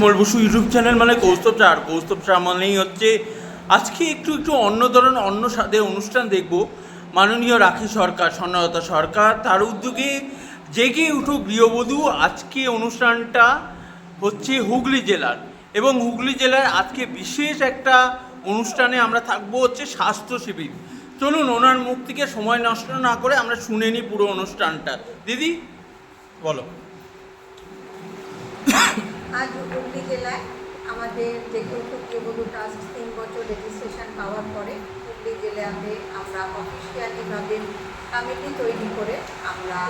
কোমল Basu YouTube channel মানে কৌস্তব চার কৌস্তব চার মানেই হচ্ছে আজকে একটু একটু অন্য ধরনের, অন্য স্বাদে অনুষ্ঠান দেখব। মাননীয় রাখি সরকার স্বর্ণলতা সরকার, তার উদ্যোগে জেগে উঠো গৃহবধূ। আজকে অনুষ্ঠানটা হচ্ছে হুগলি জেলার এবং হুগলি জেলার আজকে বিশেষ একটা অনুষ্ঠানে আমরা থাকব হচ্ছে স্বাস্থ্য শিবির। চলুন, ওনার মুখ থেকে সময় নষ্ট না করে আমরা শুনে নিই পুরো অনুষ্ঠানটা। দিদি, বলো। আজ হুগলি জেলায় আমাদের যে গৃহবধূ ট্রাস্ট তিন বছর রেজিস্ট্রেশন পাওয়ার পরে হুগলি জেলাতে আমরা অফিসিয়ালিভাবে কমিটি তৈরি করে আমরা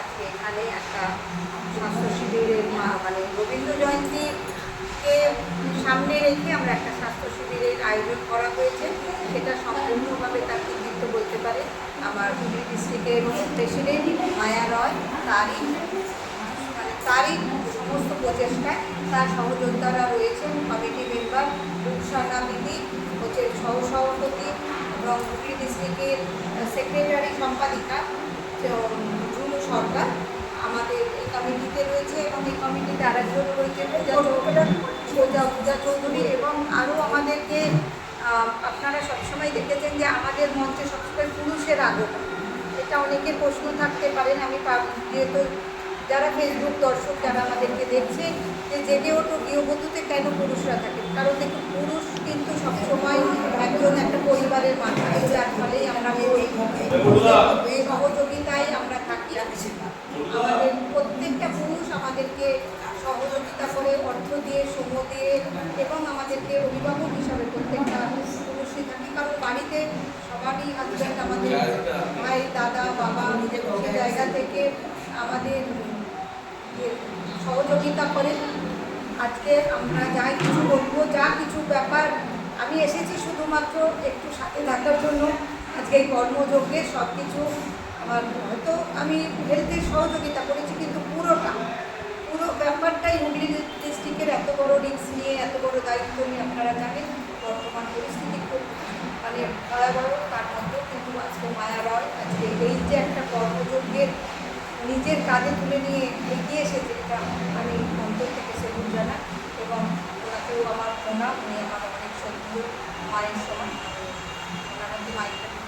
আজকে এখানে একটা স্বাস্থ্য শিবিরের মানে রবীন্দ্র জয়ন্তীকে সামনে রেখে আমরা একটা স্বাস্থ্য শিবিরের আয়োজন করা হয়েছে। সেটা সম্পূর্ণভাবে তার কৃতিত্ব বলতে পারে আমার হুগলি ডিস্ট্রিক্টের প্রেসিডেন্ট মায়া রয়, তারই মানে তারই সমস্ত প্রচেষ্টায় তার সহযোদ্ধারা রয়েছেন কমিটি মেম্বার রূপসানা বিধি হচ্ছে সহসভাপতি এবং হুগলি ডিস্ট্রিক্টের সেক্রেটারি সম্পাদিকা ঝুনু সরকার। আমাদের এই কমিটিতে রয়েছে এবং এই কমিটিতে আরেকজন রয়েছে চৌধুরী। পূজা চৌধুরী এবং আরও আমাদেরকে আপনারা সবসময় দেখেছেন যে আমাদের মঞ্চে সবসময় পুরুষের আগমন। এটা অনেকের প্রশ্ন থাকতে পারেন আমি যেহেতু যারা ফেসবুক দর্শক, যারা আমাদেরকে দেখছে, যে জেগে ওঠো, গৃহবধূতে কেন পুরুষরা থাকে? কারণ দেখুন, পুরুষ কিন্তু সবসময় একজন একটা পরিবারের মানুষ। যার ফলেই আমরা এই সহযোগিতায় আমরা থাকি। আমাদের প্রত্যেকটা পুরুষ আমাদেরকে সহযোগিতা করে, অর্থ দিয়ে শ্রম দিয়ে, এবং আমাদেরকে অভিভাবক হিসাবে প্রত্যেকটা পুরুষই থাকি। কারণ বাড়িতে সবারই হাজব্যান্ড আমাদের ভাই, দাদা, বাবা, নিজের জায়গা থেকে আমাদের সহযোগিতা করে। আজকে আমরা যা কিছু বলব, যা কিছু ব্যাপার আমি এসেছি শুধুমাত্র একটু সাথে থাকার জন্য। আজকে এই কর্মযজ্ঞে সব কিছু আমার হয়তো আমি হেলথের সহযোগিতা করেছি, কিন্তু পুরোটা, পুরো ব্যাপারটাই হুগলি ডিস্ট্রিক্টের এত বড় রিস্ক নিয়ে, এত বড় দায়িত্ব নিয়ে আপনারা জানেন, বর্তমান পরিস্থিতি খুব মানে ভয়াবহ তার মধ্যেও কিন্তু আজকে মায়া রয় আজকে এই যে একটা কর্মযজ্ঞের নিজের কাজে তুলে নিয়ে এগিয়ে এসেছে এটা আমি অন্তর থেকে সেগুন জানা এবং ওনাকেও আমার প্রণাম, উনি আমার অনেক সক্রিয় মায়ের সমান। ওনার মায়ের